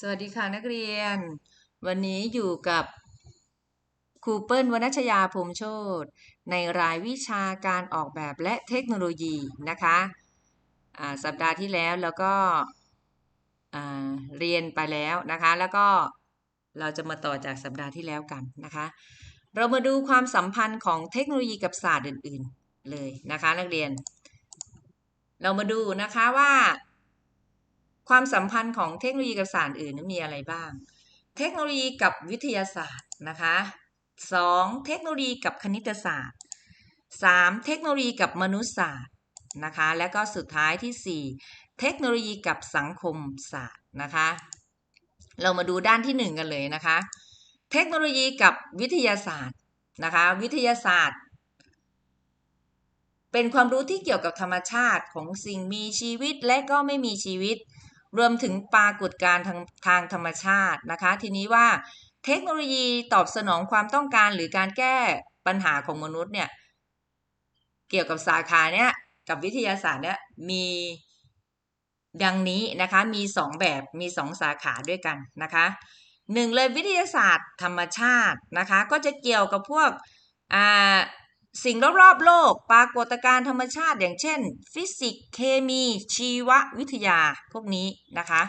สวัสดีค่ะนักเรียน วันนี้อยู่กับครูเปิ้ลวนัชยาพรหมโชตในรายวิชาการออกแบบและเทคโนโลยีนะคะสัปดาห์ที่แล้วแล้วก็เรียนไปแล้วนะคะ แล้วก็เราจะมาต่อจากสัปดาห์ที่แล้วกันนะคะ เรามาดูความสัมพันธ์ของเทคโนโลยีกับศาสตร์อื่น ๆเลยนะคะนักเรียน เรามาดูนะคะว่า ความสัมพันธ์ของเทคโนโลยีกับศาสตร์อื่นนั้นมีอะไรบ้าง เทคโนโลยีกับวิทยาศาสตร์นะคะ 2. เทคโนโลยีกับคณิตศาสตร์ 3. เทคโนโลยีกับมนุษยศาสตร์นะคะ และก็สุดท้ายที่ 4 เทคโนโลยีกับสังคมศาสตร์นะคะ เรามาดูด้านที่ 1 กันเลยนะคะ เทคโนโลยีกับวิทยาศาสตร์นะคะ วิทยาศาสตร์ เป็นความรู้ที่เกี่ยวกับธรรมชาติของสิ่งมีชีวิตและก็ไม่มีชีวิต รวมถึงปรากฏการณ์ทางทางธรรมชาตินะคะ ทีนี้ว่าเทคโนโลยีตอบสนองความต้องการหรือการแก้ปัญหาของมนุษย์เนี่ย เกี่ยวกับสาขาเนี้ยกับวิทยาศาสตร์เนี่ยมีดังนี้นะคะ มีสองแบบมีสองสาขาด้วยกันนะคะหนึ่งเลยวิทยาศาสตร์ธรรมชาตินะคะ ก็จะเกี่ยวกับพวกอ่า สิ่งรอบๆโลก ปรากฏการณ์ธรรมชาติอย่างเช่น ฟิสิกส์เคมีชีววิทยาพวกนี้นะคะ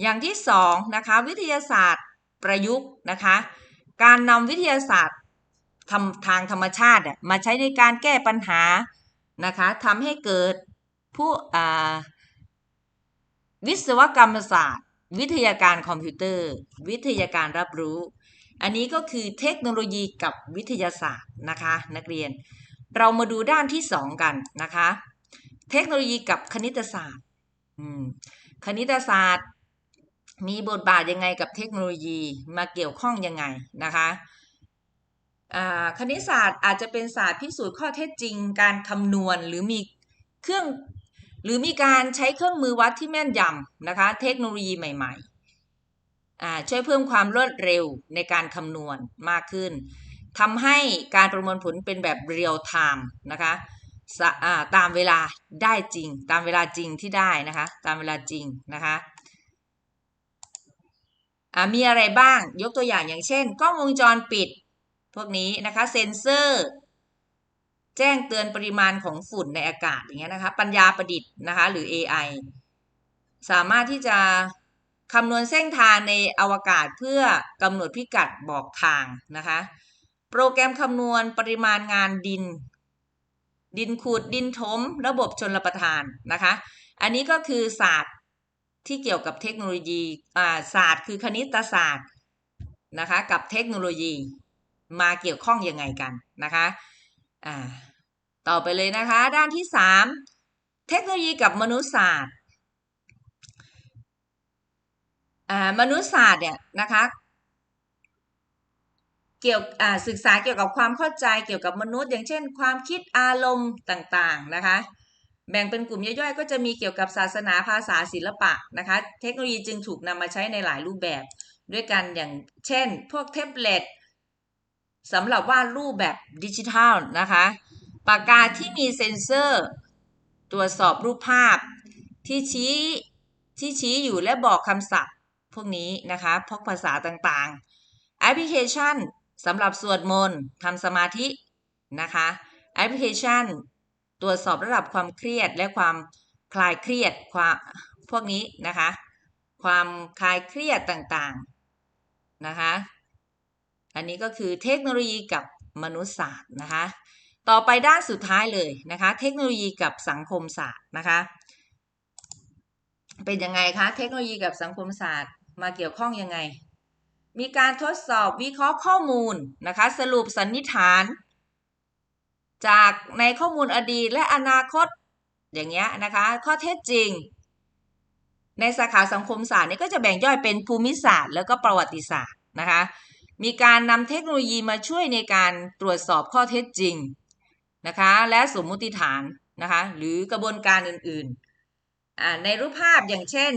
อย่างที่สองนะคะวิทยาศาสตร์ประยุกต์นะคะ การนำวิทยาศาสตร์ทำทางธรรมชาติมาใช้ในการแก้ปัญหานะคะทำให้เกิดผู้วิศวกรรมศาสตร์ วิทยาการคอมพิวเตอร์ วิทยาการรับรู้ อันนี้ก็คือเทคโนโลยีกับวิทยาศาสตร์นะคะ นักเรียน เรามาดูด้านที่ 2 กันนะคะ เทคโนโลยีกับคณิตศาสตร์คณิตศาสตร์ มีบทบาทยังไงกับเทคโนโลยีมาเกี่ยวข้องยังไงนะคะคณิตศาสตร์อาจจะเป็นศาสตร์พิสูจน์ข้อเท็จจริง การคำนวณหรือมีเครื่องหรือมีการใช้เครื่องมือวัดที่แม่นยำนะคะ เทคโนโลยีใหม่ๆ ช่วยเพิ่มความรวดเร็วในการคำนวณมากขึ้นทำให้การประมวลผลเป็นแบบเรียลไทม์นะคะตามเวลาได้จริง ตามเวลาจริงที่ได้นะคะ ตามเวลาจริงนะคะมีอะไรบ้างยกตัวอย่างอย่างเช่น กล้องวงจรปิด พวกนี้นะคะเซ็นเซอร์ แจ้งเตือนปริมาณของฝุ่นในอากาศอย่างเงี้ยนะคะ ปัญญาประดิษฐ์นะคะ หรือ AI สามารถที่จะ คำนวณเส้นทางในอวกาศเพื่อกำหนดพิกัดบอกทางนะคะ โปรแกรมคำนวณปริมาณงานดิน ดินขูดดินถม ระบบชนระทานนะคะ อันนี้ก็คือศาสตร์ที่เกี่ยวกับเทคโนโลยีศาสตร์คือคณิตศาสตร์นะคะกับเทคโนโลยีมาเกี่ยวข้องยังไงกันนะคะต่อไปเลยนะคะ ด้านที่ 3 เทคโนโลยีกับมนุษยศาสตร์ มนุษยศาสตร์เนี่ยนะคะเกี่ยวศึกษาเกี่ยวกับความเข้าใจเกี่ยวกับมนุษย์ อย่างเช่น ความคิดอารมณ์ต่างๆนะคะ แบ่งเป็นกลุ่มย่อยๆ ก็จะมีเกี่ยวกับศาสนาภาษาศิลปะนะคะ เทคโนโลยีจึงถูกนำมาใช้ในหลายรูปแบบ ด้วยกันอย่างเช่น พวกแท็บเล็ตสำหรับวาดรูปแบบดิจิทัลนะคะปากกาที่มีเซ็นเซอร์ ตรวจสอบรูปภาพ ที่ชี้ที่ชี้อยู่และบอกคำศัพท์ พวกนี้นะคะพกภาษาต่างๆ แอปพลิเคชันสำหรับสวดมนต์ทำสมาธินะคะแอปพลิเคชัน ตรวจสอบระดับความเครียดและความคลายเครียดความพวกนี้นะคะ ความคลายเครียดต่างๆนะคะ อันนี้ก็คือเทคโนโลยีกับมนุษยศาสตร์นะคะ ต่อไปด้านสุดท้ายเลยนะคะ เทคโนโลยีกับสังคมศาสตร์นะคะ เป็นยังไงคะเทคโนโลยีกับสังคมศาสตร์ มาเกี่ยวข้องยังไง มีการทดสอบวิเคราะห์ข้อมูลนะคะ สรุปสันนิษฐาน จากในข้อมูลอดีตและอนาคตอย่างเงี้ยนะคะ ข้อเท็จจริง ในสาขาสังคมศาสตร์นี่ก็จะแบ่งย่อยเป็นภูมิศาสตร์ แล้วก็ประวัติศาสตร์นะคะ มีการนำเทคโนโลยีมาช่วยในการตรวจสอบข้อเท็จจริงนะคะ และสมมุติฐานนะคะ หรือกระบวนการอื่นๆในรูปภาพอย่างเช่น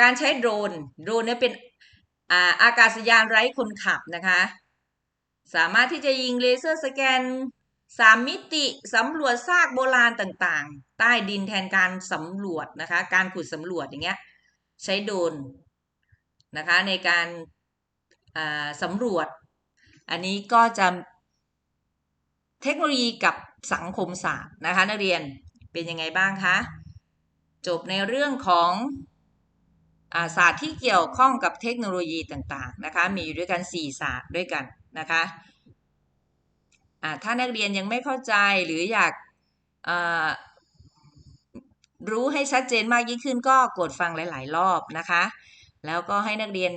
การใช้โดรน โดรนเนี่ยเป็นอากาศยานไร้คนขับนะคะ สามารถที่จะยิงเลเซอร์สแกนสามมิติสำรวจซากโบราณต่างๆ ใต้ดินแทนการสำรวจนะคะ การขุดสำรวจอย่างเงี้ยใช้โดรนนะคะในการาสำรวจ อันนี้ก็จะเทคโนโลยีกับสังคมศาสตร์นะคะนักเรียนเป็นยังไงบ้างคะ จบในเรื่องของ ศาสตร์ที่เกี่ยวข้องกับเทคโนโลยีต่างๆนะคะมีอยู่ด้วยกัน 4 ศาสตร์ด้วยกันนะคะถ้านักเรียนยังไม่เข้าใจหรืออยากรู้ให้ชัดเจนมากยิ่งขึ้นก็กดฟังหลาย ๆ รอบนะคะ แล้วก็ให้นักเรียน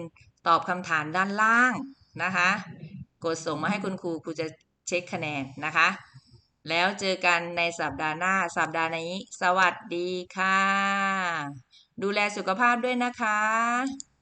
ตอบคำถามด้านล่างนะคะ กดส่งมาให้คุณครูครูจะเช็คคะแนนนะคะ แล้วเจอกันในสัปดาห์หน้าสัปดาห์นี้ สวัสดีค่ะ ดูแลสุขภาพด้วยนะคะ